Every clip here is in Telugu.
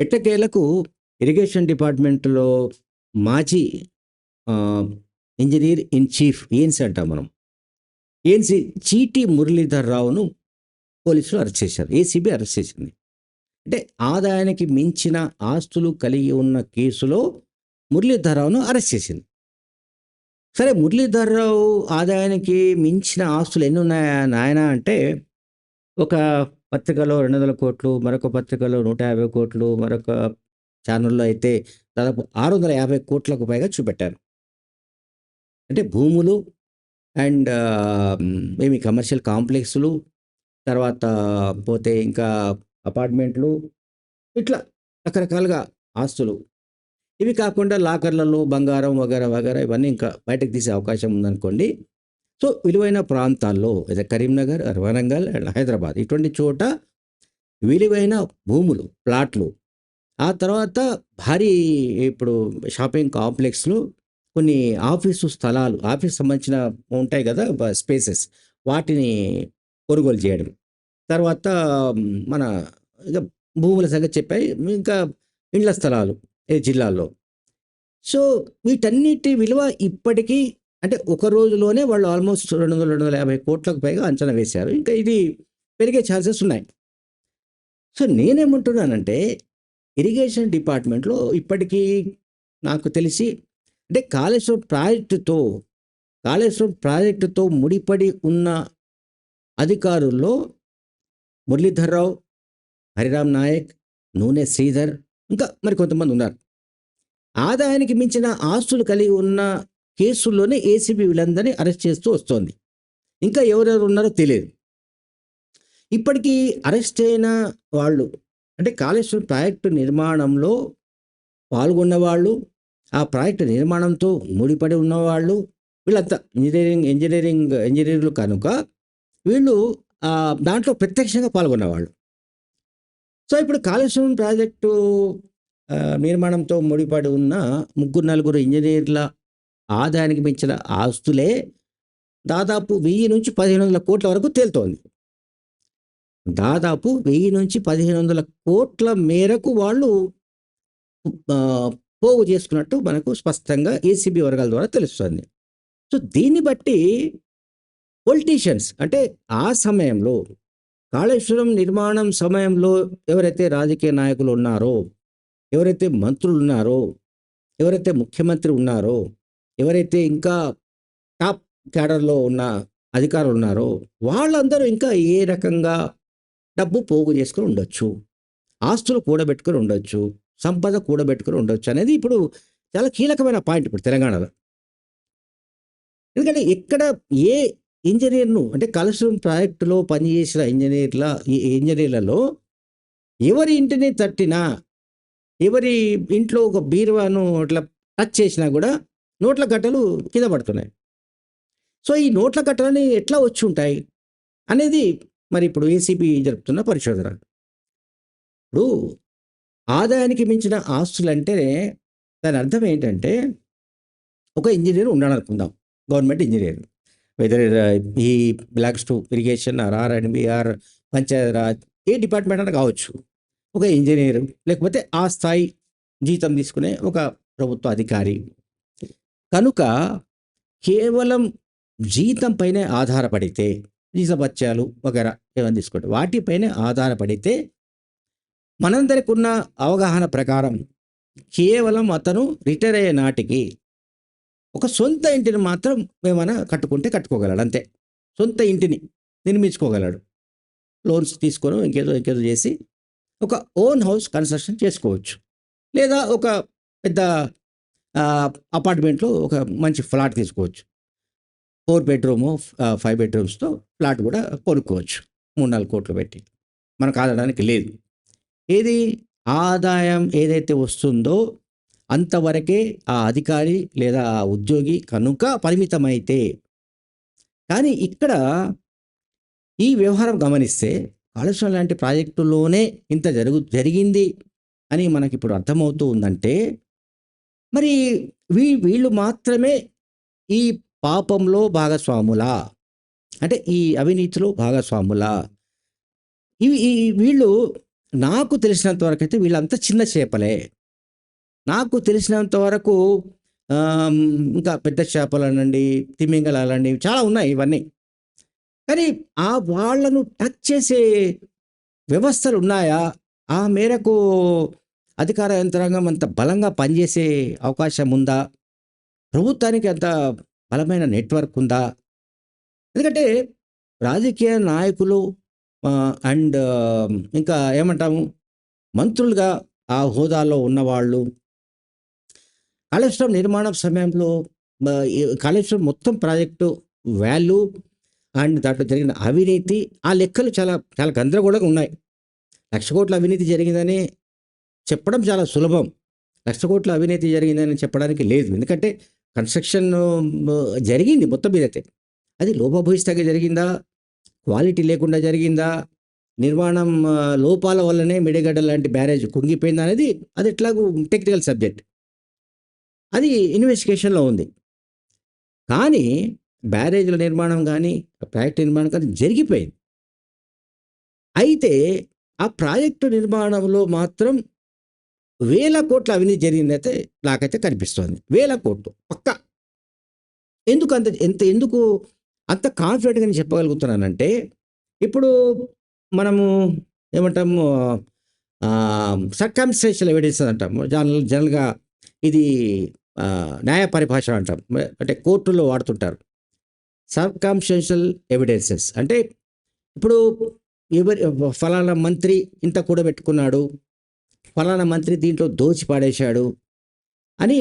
ఎట్టకేలకు ఇరిగేషన్ డిపార్ట్మెంట్లో మాజీ ఇంజనీర్ ఇన్ చీఫ్ ఏన్సీ అంటాం మనం. ఏన్సీ చీటీ మురళీధర్ రావును పోలీసులు అరెస్ట్ చేశారు. ఏసీబీ అరెస్ట్ చేసింది. అంటే ఆదాయానికి మించిన ఆస్తులు కలిగి ఉన్న కేసులో మురళీధర్ రావును అరెస్ట్ చేసింది. సరే మురళీధర్ రావు ఆదాయానికి మించిన ఆస్తులు ఎన్ని ఉన్నాయా నాయనా అంటే ఒక పత్రికలో 200,00,00,000 మరొక పత్రికలో 150,00,00,000 మరొక ఛానల్లో అయితే దాదాపు ఆరు వందల యాభై కోట్లకు పైగా చూపెట్టారు. అంటే భూములు అండ్ ఏమి కమర్షియల్ కాంప్లెక్స్‌లు తర్వాత పోతే ఇంకా అపార్ట్మెంట్లు ఇట్లా రకరకాలుగా ఆస్తులు. ఇవి కాకుండా లాకర్‌లలో బంగారం వగేరా వగైరా ఇవన్నీ ఇంకా బయటకు తీసే అవకాశం ఉందనుకోండి. సో, విలువైన ప్రాంతాల్లో అదే కరీంనగర్, వరంగల్ అండ్ హైదరాబాద్ ఇటువంటి చోట విలువైన భూములు, ప్లాట్లు ఆ తర్వాత భారీ ఇప్పుడు షాపింగ్ కాంప్లెక్స్‌లు కొన్ని ఆఫీసు స్థలాలు ఆఫీస్ సంబంధించిన ఉంటాయి కదా! స్పేసెస్ వాటిని కొనుగోలు చేయడం. తర్వాత మన ఇక భూముల సంగతి చెప్పాయి. ఇంకా ఇండ్ల స్థలాలు ఈ జిల్లాల్లో. సో, వీటన్నిటి విలువ ఇప్పటికీ అంటే ఒక రోజులోనే వాళ్ళు ఆల్మోస్ట్ 200, 250,00,00,000కు పైగా అంచనా వేశారు. ఇంకా ఇది పెరిగే ఛాన్సెస్ ఉన్నాయి. సో, నేనేమంటున్నానంటే ఇరిగేషన్ డిపార్ట్మెంట్‌లో ఇప్పటికీ నాకు తెలిసి అంటే కాళేశ్వరం ప్రాజెక్టుతో కాళేశ్వరం ప్రాజెక్టుతో ముడిపడి ఉన్న అధికారుల్లో మురళీధర్ రావు, హరిరామ్ నాయక్, నూనె శ్రీధర్ ఇంకా మరి కొంతమంది ఉన్నారు. ఆదాయానికి మించిన ఆస్తులు కలిగి ఉన్న కేసుల్లోనే ఏసీబీ వీళ్ళందరినీ అరెస్ట్ చేస్తూ వస్తోంది. ఇంకా ఎవరెవరు ఉన్నారో తెలియదు. ఇప్పటికీ అరెస్ట్ అయిన వాళ్ళు అంటే కాళేశ్వరం ప్రాజెక్టు నిర్మాణంలో పాల్గొన్న వాళ్ళు ఆ ప్రాజెక్టు నిర్మాణంతో ముడిపడి ఉన్నవాళ్ళు వీళ్ళంతా ఇంజనీరింగ్ ఇంజనీరింగ్ ఇంజనీర్లు కనుక వీళ్ళు దాంట్లో ప్రత్యక్షంగా పాల్గొన్నవాళ్ళు. సో, ఇప్పుడు కాళేశ్వరం ప్రాజెక్టు నిర్మాణంతో ముడిపడి ఉన్న ముగ్గురు, నలుగురు ఇంజనీర్ల ఆదాయానికి మించిన ఆస్తులే దాదాపు వెయ్యి నుంచి పదిహేను వందల కోట్ల వరకు తేలుతోంది. దాదాపు వెయ్యి నుంచి పదిహేను వందల కోట్ల మేరకు వాళ్ళు పోగు చేసుకున్నట్టు మనకు స్పష్టంగా ఏసీబీ వర్గాల ద్వారా తెలుస్తుంది సో, దీన్ని బట్టి పొలిటీషియన్స్ అంటే ఆ సమయంలో కాళేశ్వరం నిర్మాణం సమయంలో ఎవరైతే రాజకీయ నాయకులు ఉన్నారో, ఎవరైతే మంత్రులు ఉన్నారో, ఎవరైతే ముఖ్యమంత్రి ఉన్నారో, ఎవరైతే ఇంకా టాప్ క్యాడర్‌లో ఉన్న అధికారులు ఉన్నారో వాళ్ళందరూ ఇంకా ఏ రకంగా డబ్బు పోగు చేసుకుని ఉండొచ్చు. ఆస్తులు కూడబెట్టుకొని ఉండొచ్చు. సంపద కూడబెట్టుకుని ఉండొచ్చు అనేది ఇప్పుడు చాలా కీలకమైన పాయింట్ ఇప్పుడు తెలంగాణలో. ఎందుకంటే ఎక్కడ ఏ ఇంజనీర్ను అంటే కాళేశ్వరం ప్రాజెక్టులో పనిచేసిన ఇంజనీర్ల ఈ ఎవరి ఇంటిని తట్టినా, ఎవరి ఇంట్లో ఒక బీరువాను ఇట్లా టచ్ చేసినా కూడా నోట్ల కట్టలు కింద పడుతున్నాయి. సో, ఈ నోట్ల కట్టలని ఎట్లా వచ్చి ఉంటాయి అనేది మరి ఇప్పుడు ఏసీబీ జరుపుతున్న పరిశోధన. ఇప్పుడు ఆదాయానికి మించిన ఆస్తులంటేనే దాని అర్థం ఏంటంటే ఒక ఇంజినీర్ ఉన్నాడనుకుందాం. గవర్నమెంట్ ఇంజనీర్ వెదర్ ఈ belongs to irrigation or R and B or Panchayati Raj A department అయినా కావచ్చు. ఒక ఇంజనీర్ లేకపోతే ఆ స్థాయి జీతం తీసుకునే ఒక ప్రభుత్వ అధికారి. కనుక కేవలం జీతం పైనే ఆధారపడితే జీతభత్యాలు వగేరా ఏమైనా తీసుకోండి. వాటిపైనే ఆధారపడితే మనందరికి ఉన్న అవగాహన ప్రకారం కేవలం అతను రిటైర్ అయ్యే నాటికి ఒక సొంత ఇంటిని మాత్రం ఏమైనా కట్టుకుంటే కట్టుకోగలడు అంతే. సొంత ఇంటిని నిర్మించుకోగలడు. లోన్స్ తీసుకొని ఇంకేదో ఇంకేదో చేసి ఒక ఓన్ హౌస్ కన్‌స్ట్రక్షన్ చేసుకోవచ్చు. లేదా ఒక పెద్ద అపార్ట్మెంట్‌లో ఒక మంచి ఫ్లాట్ తీసుకోవచ్చు. ఫోర్ బెడ్రూమ్ ఫైవ్ బెడ్‌రూమ్స్‌తో ఫ్లాట్ కూడా కొనుక్కోవచ్చు. 3, 4 కోట్లు పెట్టి. మనకు ఆదడానికి లేదు. ఏది ఆదాయం ఏదైతే వస్తుందో అంతవరకే ఆ అధికారి లేదా ఆ ఉద్యోగి కనుక పరిమితమైతే. కానీ ఇక్కడ ఈ వ్యవహారం గమనిస్తే కాళేశ్వరం లాంటి ప్రాజెక్టులోనే ఇంత జరుగు జరిగింది అని మనకి ఇప్పుడు అర్థమవుతూ ఉందంటే మరి వీ వీళ్ళు మాత్రమే ఈ పాపంలో భాగస్వాములా? అంటే ఈ అవినీతిలో భాగస్వాములా? ఇవి ఈ వీళ్ళు నాకు తెలిసినంత వరకు అయితే వీళ్ళంతా చిన్న చేపలే నాకు తెలిసినంత వరకు ఇంకా పెద్ద చేపలు అనండి తిమింగలాలండి చాలా ఉన్నాయి ఇవన్నీ కానీ ఆ వాళ్ళను టచ్ చేసే వ్యవస్థలు ఉన్నాయా ఆ మేరకు అధికార యంత్రాంగం అంత బలంగా పనిచేసే అవకాశం ఉందా? ప్రభుత్వానికి అంత బలమైన నెట్వర్క్ ఉందా? ఎందుకంటే రాజకీయ నాయకులు అండ్ ఇంకా ఏమంటాము మంత్రులుగా ఆ హోదాలో ఉన్నవాళ్ళు. కాళేశ్వరం నిర్మాణం సమయంలో కాళేశ్వరం మొత్తం ప్రాజెక్టు వాల్యూ అండ్ దాంట్లో జరిగిన అవినీతి ఆ లెక్కలు చాలా చాలా గందరగోళంగా ఉన్నాయి. లక్ష కోట్ల అవినీతి జరిగిందని చెప్పడం చాలా సులభం. లక్ష కోట్ల అవినీతి జరిగిందని చెప్పడానికి లేదు. ఎందుకంటే కన్స్ట్రక్షన్ జరిగింది మొత్తం మీదైతే. అది లోపభూయిష్టంగా జరిగిందా? క్వాలిటీ లేకుండా జరిగిందా? నిర్మాణం లోపాల వల్లనే మిడిగడ్డ లాంటి బ్యారేజ్ కుంగిపోయింది అనేది అది ఎట్లాగూ టెక్నికల్ సబ్జెక్ట్. అది ఇన్వెస్టిగేషన్లో ఉంది. కానీ బ్యారేజ్ల నిర్మాణం కానీ ప్రాజెక్ట్ నిర్మాణం కానీ జరిగిపోయింది. అయితే ఆ ప్రాజెక్టు నిర్మాణంలో మాత్రం వేల కోట్ల అవినీతి జరిగిందైతే నాకైతే కనిపిస్తుంది. వేల కోట్లు పక్క. ఎందుకు అంత ఎంత ఎందుకు అంత కాన్ఫిడెంట్గా నేను చెప్పగలుగుతున్నానంటే ఇప్పుడు మనము ఏమంటాము సర్కమ్స్టేషల్ ఎవిడెన్స్ అంటాము జనరల్ జనరల్గా ఇది న్యాయ పరిభాష అంటాం. అంటే కోర్టులో వాడుతుంటారు. సర్కమ్స్టేషల్ ఎవిడెన్సెస్ అంటే ఇప్పుడు ఎవరి ఫలానా మంత్రి ఇంత కూడబెట్టుకున్నాడు. ఫలానా మంత్రి దీంట్లో దోచి పాడేశాడు అని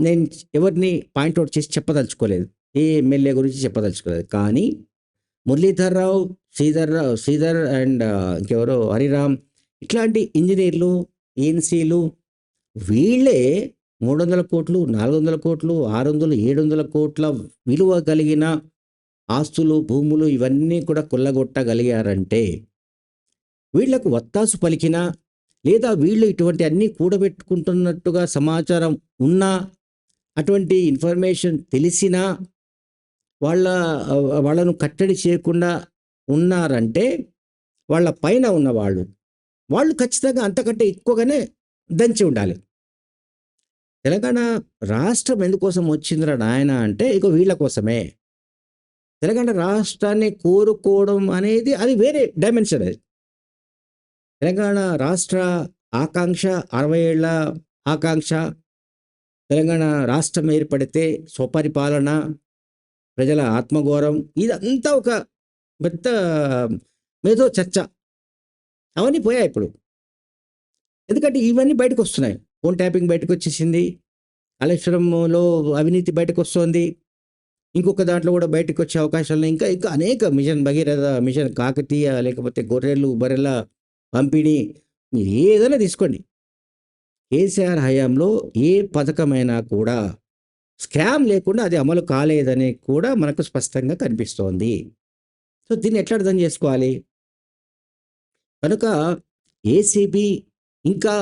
నేను ఎవరిని పాయింట్అవుట్ చేసి చెప్పదలుచుకోలేదు. ఏ ఎమ్మెల్యే గురించి చెప్పదలుచుకోలేదు. కానీ మురళీధర్ రావు శ్రీధర్ రావు శ్రీధర్ అండ్ ఇంకెవరో హరిరామ్ ఇట్లాంటి ఇంజనీర్లు ఏఎన్సీలు వీళ్ళే మూడు వందల కోట్లు నాలుగు వందల కోట్లు ఆరు వందలు ఏడు వందల కోట్ల విలువ కలిగిన ఆస్తులు భూములు ఇవన్నీ కూడా కొల్లగొట్టగలిగారంటే వీళ్ళకు వత్తాసు పలికినా లేదా వీళ్ళు ఇటువంటి అన్నీ కూడబెట్టుకుంటున్నట్టుగా సమాచారం ఉన్నా అటువంటి ఇన్ఫర్మేషన్ తెలిసినా వాళ్ళ వాళ్ళను కట్టడి చేయకుండా ఉన్నారంటే వాళ్ళ పైన ఉన్నవాళ్ళు వాళ్ళు ఖచ్చితంగా అంతకంటే ఎక్కువగానే దంచి ఉండాలి. తెలంగాణ రాష్ట్రం ఎందుకోసం వచ్చిందిరా నాయన అంటే ఇక వీళ్ళ కోసమే. తెలంగాణ రాష్ట్రాన్ని కోరుకోవడం అనేది అది వేరే డైమెన్షన్ అది. తెలంగాణ రాష్ట్ర ఆకాంక్ష అరవై ఏళ్ళ ఆకాంక్ష. తెలంగాణ రాష్ట్రం ఏర్పడితే స్వపరిపాలన ప్రజల ఆత్మగౌరవం ఇదంతా ఒక పెద్ద మేధో చర్చ. అవన్నీ పోయాయి ఇప్పుడు. ఎందుకంటే ఇవన్నీ బయటకు వస్తున్నాయి ఫోన్ ట్యాపింగ్ బయటకు వచ్చేసింది కాళేశ్వరంలో అవినీతి బయటకు వస్తుంది ఇంకొక దాంట్లో కూడా బయటకు వచ్చే అవకాశాలు ఉన్నాయి. ఇంకా ఇంకా అనేక మిషన్ భగీరథ మిషన్ కాకతీయ లేకపోతే గొర్రెలు బర్రెల పంపిణీ మీరు ఏదైనా తీసుకోండి. కేసీఆర్ హయాంలో ఏ పథకమైనా కూడా స్కామ్ లేకుండా అది అమలు కాలేదని కూడా మనకు స్పష్టంగా కనిపిస్తోంది. సో దీన్ని ఎట్లా అర్థం చేసుకోవాలి? కనుక ఏసీబీ ఇంకా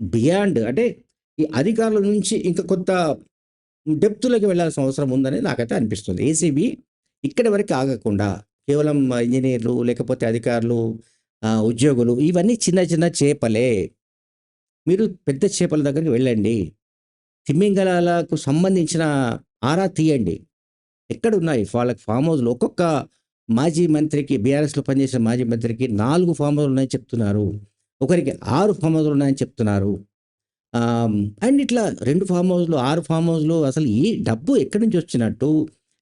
బియాండ్ అంటే ఈ అధికారుల నుంచి ఇంకా కొంత డెప్త్లోకి వెళ్ళాల్సిన అవసరం ఉందని నాకైతే అనిపిస్తుంది. ఏసీబీ ఇక్కడి వరకు ఆగకుండా కేవలం ఇంజనీర్లు లేకపోతే అధికారులు ఉద్యోగులు ఇవన్నీ చిన్న చిన్న చేపలే. మీరు పెద్ద చేపల దగ్గరికి వెళ్ళండి. తిమ్మింగలాలకు సంబంధించిన ఆరా తీయండి. ఎక్కడ ఉన్నాయి వాళ్ళకి ఫామ్ హౌస్లు. ఒక్కొక్క మాజీ మంత్రికి బీఆర్ఎస్లో పనిచేసిన మాజీ మంత్రికి నాలుగు ఫామ్ హౌస్లు ఉన్నాయని చెప్తున్నారు. ఒకరికి ఆరు ఫామ్ హౌస్లు ఉన్నాయని చెప్తున్నారు. అండ్ ఇట్లా రెండు ఫామ్ హౌస్లు ఆరు ఫామ్ హౌస్లు అసలు ఈ డబ్బు ఎక్కడి నుంచి వచ్చినట్టు?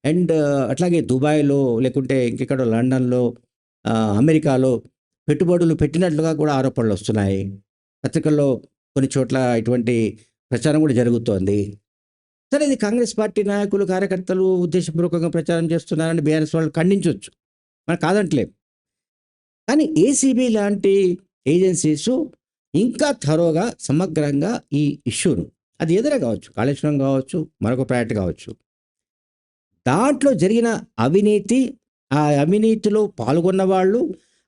అండ్ అట్లాగే దుబాయ్లో లేకుంటే ఇంకెక్కడో లండన్లో అమెరికాలో పెట్టుబడులు పెట్టినట్లుగా కూడా ఆరోపణలు వస్తున్నాయి. పత్రికల్లో కొన్ని చోట్ల ఇటువంటి ప్రచారం కూడా జరుగుతోంది. సరే ఇది కాంగ్రెస్ పార్టీ నాయకులు కార్యకర్తలు ఉద్దేశపూర్వకంగా ప్రచారం చేస్తున్నారని బీఆర్ఎస్ వాళ్ళు ఖండించవచ్చు మనం కాదంటలేం. కానీ ఏసీబీ లాంటి ఏజెన్సీస్ ఇంకా థరోగా సమగ్రంగా ఈ ఇష్యూను అది ఎదురే కావచ్చు కాళేశ్వరం కావచ్చు మరొక ప్రాజెక్ట్ కావచ్చు దాంట్లో జరిగిన అవినీతి ఆ అవినీతిలో పాల్గొన్న వాళ్ళు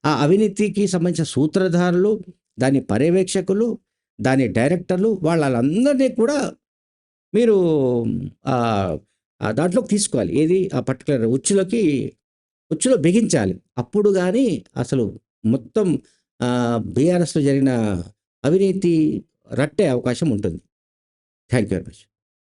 ఆ అవినీతికి సంబంధించిన సూత్రధారులు దాని పర్యవేక్షకులు దాని డైరెక్టర్లు వాళ్ళందరినీ కూడా మీరు దాంట్లోకి తీసుకోవాలి. ఏది? ఆ పర్టికులర్ ఉచ్చులోకి ఉచ్చులో బిగించాలి. అప్పుడు కానీ అసలు మొత్తం బీఆర్ఎస్లో జరిగిన అవినీతి రట్టే అవకాశం ఉంటుంది. Thank you very much.